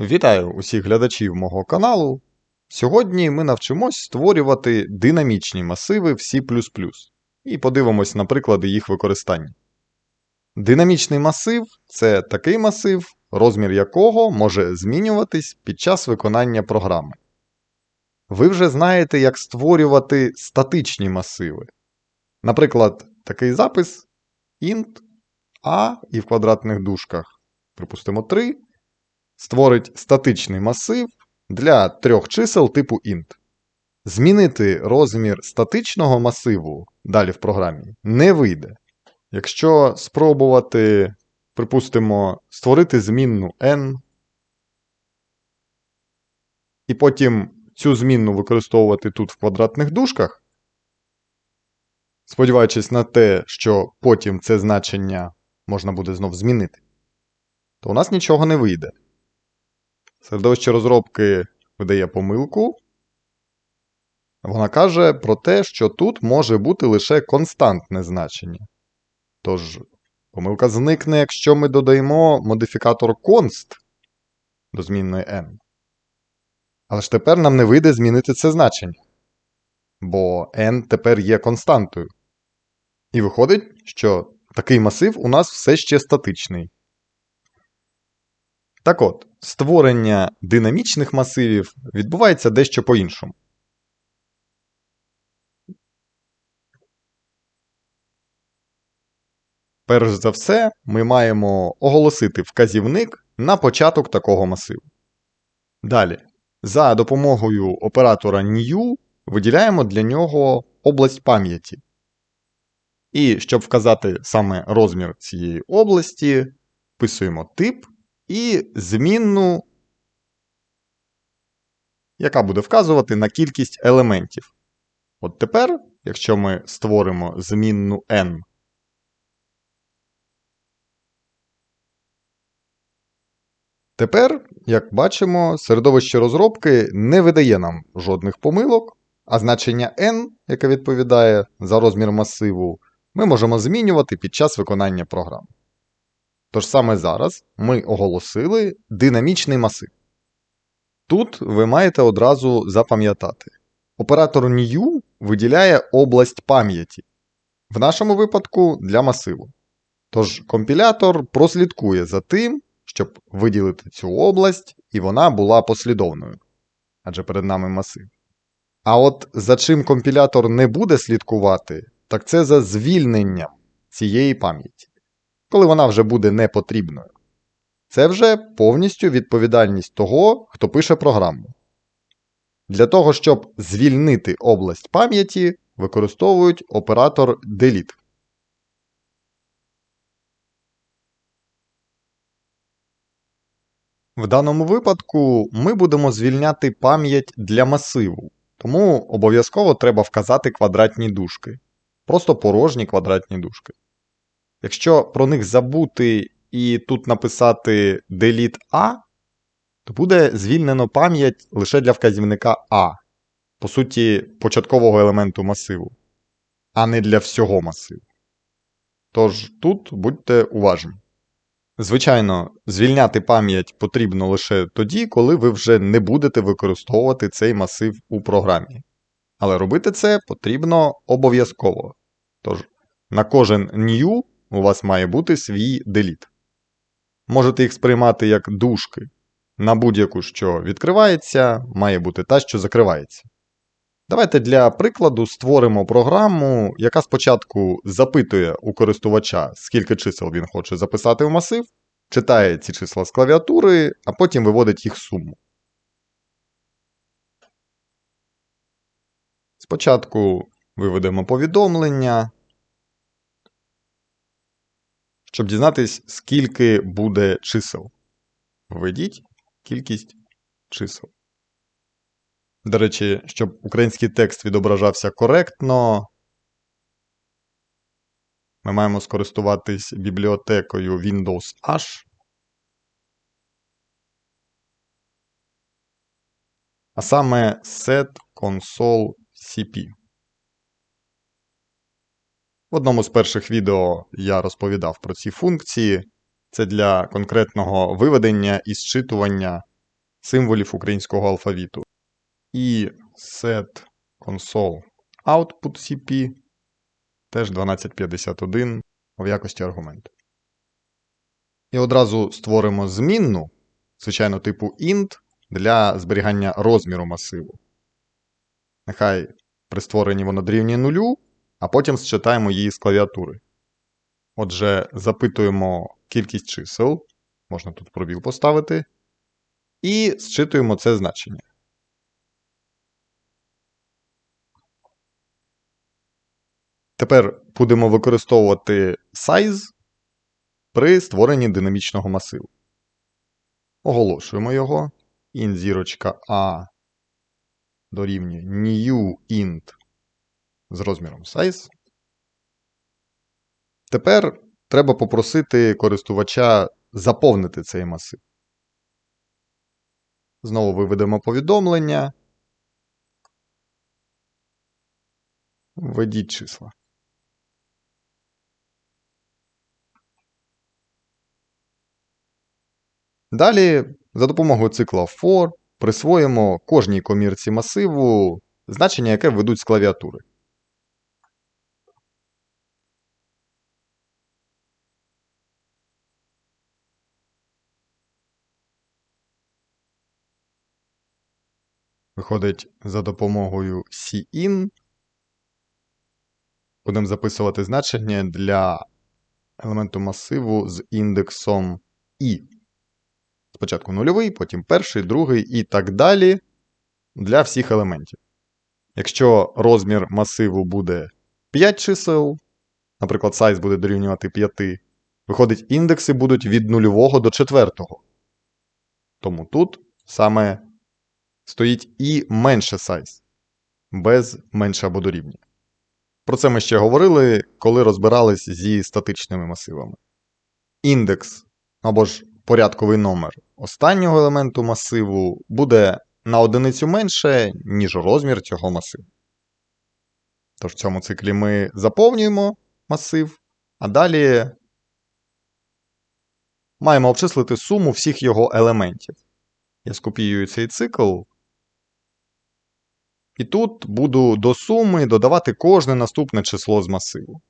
Вітаю усіх глядачів мого каналу. Сьогодні ми навчимось створювати динамічні масиви в C і подивимось на приклади їх використання. Динамічний масив це такий масив, розмір якого може змінюватись під час виконання програми. Ви вже знаєте, як створювати статичні масиви. Наприклад, такий запис int a і в квадратних дужках, припустимо 3 створить статичний масив для трьох чисел типу int. Змінити розмір статичного масиву далі в програмі не вийде. Якщо спробувати, припустимо, створити змінну n, і потім цю змінну використовувати тут в квадратних дужках, сподіваючись на те, що потім це значення можна буде знов змінити, то у нас нічого не вийде. Середовище розробки видає помилку. Вона каже про те, що тут може бути лише константне значення. Тож, помилка зникне, якщо ми додаємо модифікатор const до змінної n. Але ж тепер нам не вийде змінити це значення. Бо n тепер є константою. І виходить, що такий масив у нас все ще статичний. Так от, створення динамічних масивів відбувається дещо по-іншому. Перш за все, ми маємо оголосити вказівник на початок такого масиву. Далі, за допомогою оператора new виділяємо для нього область пам'яті. І щоб вказати саме розмір цієї області, вписуємо тип і змінну, яка буде вказувати на кількість елементів. От тепер, якщо ми створимо змінну n, тепер, як бачимо, середовище розробки не видає нам жодних помилок, а значення n, яке відповідає за розмір масиву, ми можемо змінювати під час виконання програми. Тож саме зараз ми оголосили динамічний масив. Тут ви маєте одразу запам'ятати. Оператор new виділяє область пам'яті, в нашому випадку для масиву. Тож компілятор прослідкує за тим, щоб виділити цю область, і вона була послідовною. Адже перед нами масив. А от за чим компілятор не буде слідкувати, так це за звільненням цієї пам'яті коли вона вже буде не потрібною. Це вже повністю відповідальність того, хто пише програму. Для того, щоб звільнити область пам'яті, використовують оператор delete. В даному випадку ми будемо звільняти пам'ять для масиву, тому обов'язково треба вказати квадратні дужки. Просто порожні квадратні дужки. Якщо про них забути і тут написати delete A, то буде звільнено пам'ять лише для вказівника A, по суті, початкового елементу масиву, а не для всього масиву. Тож тут будьте уважні. Звичайно, звільняти пам'ять потрібно лише тоді, коли ви вже не будете використовувати цей масив у програмі. Але робити це потрібно обов'язково. Тож, на кожен new у вас має бути свій деліт. Можете їх сприймати як дужки. На будь-яку, що відкривається, має бути та, що закривається. Давайте для прикладу створимо програму, яка спочатку запитує у користувача, скільки чисел він хоче записати в масив, читає ці числа з клавіатури, а потім виводить їх суму. Спочатку виведемо повідомлення, щоб дізнатись, скільки буде чисел. Введіть кількість чисел. До речі, щоб український текст відображався коректно, ми маємо скористуватись бібліотекою Windows H. А саме set console CP. В одному з перших відео я розповідав про ці функції. Це для конкретного виведення і зчитування символів українського алфавіту. І set console output CP теж 1251 в якості аргументу. І одразу створимо змінну, звичайно, типу int для зберігання розміру масиву. Нехай при створенні воно дорівнює нулю, а потім считаємо її з клавіатури. Отже, запитуємо кількість чисел, можна тут пробіл поставити, і зчитуємо це значення. Тепер будемо використовувати size при створенні динамічного масиву. Оголошуємо його. int зірочка A дорівнює new int з розміром size. Тепер треба попросити користувача заповнити цей масив. Знову виведемо повідомлення. Введіть числа. Далі, за допомогою цикла for, присвоїмо кожній комірці масиву значення, яке введуть з клавіатури. Виходить, за допомогою cin будемо записувати значення для елементу масиву з індексом i. Спочатку нульовий, потім перший, другий і так далі для всіх елементів. Якщо розмір масиву буде 5 чисел, наприклад, size буде дорівнювати 5, виходить, індекси будуть від нульового до четвертого. Тому тут саме стоїть і менше size, без менше або дорівнює. Про це ми ще говорили, коли розбирались зі статичними масивами. Індекс або ж порядковий номер останнього елементу масиву буде на одиницю менше, ніж розмір цього масиву. Тож в цьому циклі ми заповнюємо масив, а далі маємо обчислити суму всіх його елементів. Я скопіюю цей цикл. І тут буду до суми додавати кожне наступне число з масиву.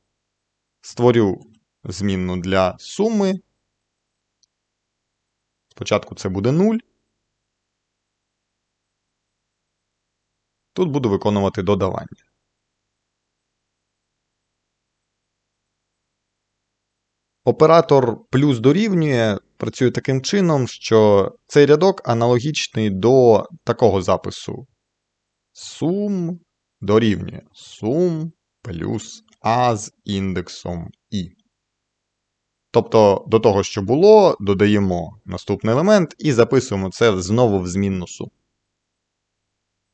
Створю змінну для суми. Спочатку це буде 0. Тут буду виконувати додавання. Оператор плюс дорівнює працює таким чином, що цей рядок аналогічний до такого запису. Сум дорівнює сум плюс А з індексом І. Тобто до того, що було, додаємо наступний елемент і записуємо це знову в змінну суму.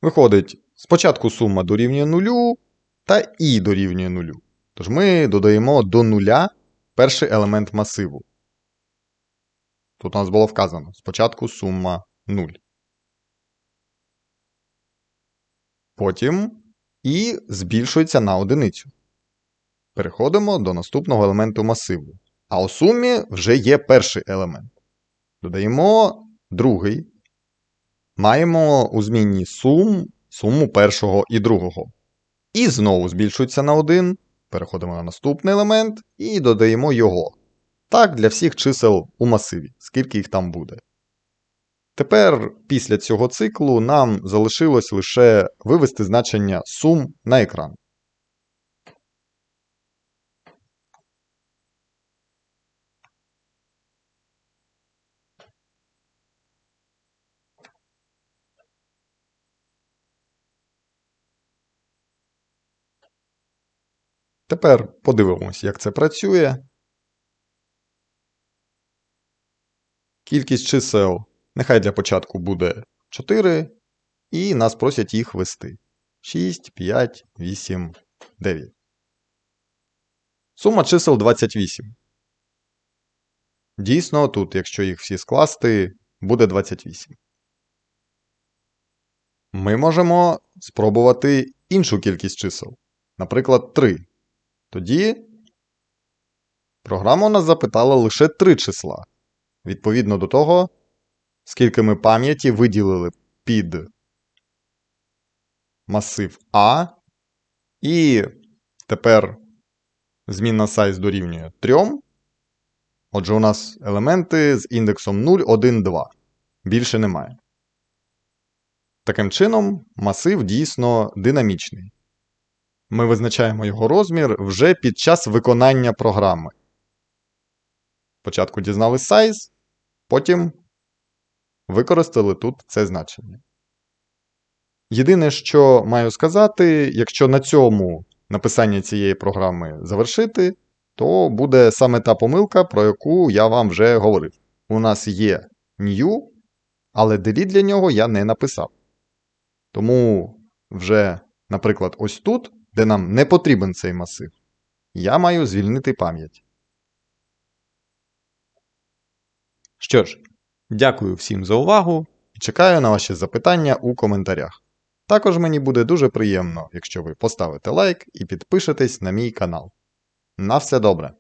Виходить, спочатку сума дорівнює нулю та і дорівнює нулю. Тож ми додаємо до нуля перший елемент масиву. Тут у нас було вказано: спочатку сума 0. Потім і збільшується на одиницю. Переходимо до наступного елементу масиву. А у сумі вже є перший елемент. Додаємо другий. Маємо у змінні сум, суму першого і другого. І знову збільшується на 1. Переходимо на наступний елемент і додаємо його. Так, для всіх чисел у масиві, скільки їх там буде. Тепер, після цього циклу, нам залишилось лише вивести значення сум на екран. Тепер подивимось, як це працює. Кількість чисел нехай для початку буде 4, і нас просять їх ввести. 6, 5, 8, 9. Сума чисел 28. Дійсно, тут, якщо їх всі скласти, буде 28. Ми можемо спробувати іншу кількість чисел. Наприклад, 3. Тоді програма нас запитала лише 3 числа. Відповідно до того, скільки ми пам'яті виділили під масив А. І тепер змінна size дорівнює 3. Отже, у нас елементи з індексом 0, 1, 2. Більше немає. Таким чином, масив дійсно динамічний. Ми визначаємо його розмір вже під час виконання програми. Спочатку дізнали size, потім використали тут це значення. Єдине, що маю сказати, якщо на цьому написання цієї програми завершити, то буде саме та помилка, про яку я вам вже говорив. У нас є new, але delete для нього я не написав. Тому вже, наприклад, ось тут, де нам не потрібен цей масив, я маю звільнити пам'ять. Що ж, дякую всім за увагу і чекаю на ваші запитання у коментарях. Також мені буде дуже приємно, якщо ви поставите лайк і підпишетесь на мій канал. На все добре!